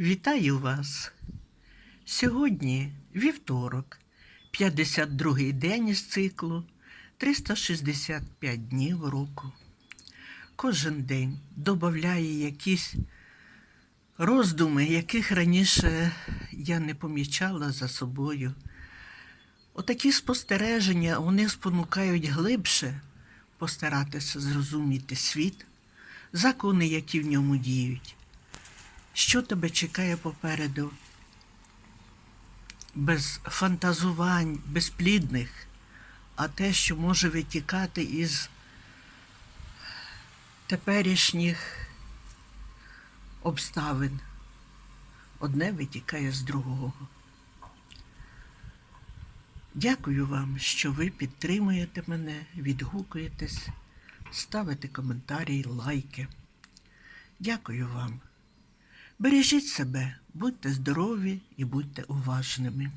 Вітаю вас! Сьогодні вівторок, 52-й день із циклу, 365 днів року. Кожен день додає якісь роздуми, яких раніше я не помічала за собою. Отакі спостереження вони спонукають глибше постаратися зрозуміти світ, закони, які в ньому діють. Що тебе чекає попереду? Без фантазувань, безплідних, а те, що може витікати із теперішніх обставин. Одне витікає з другого. Дякую вам, що ви підтримуєте мене, відгукуєтесь, ставите коментарі, лайки. Дякую вам. Бережіть себе, будьте здорові і будьте уважними.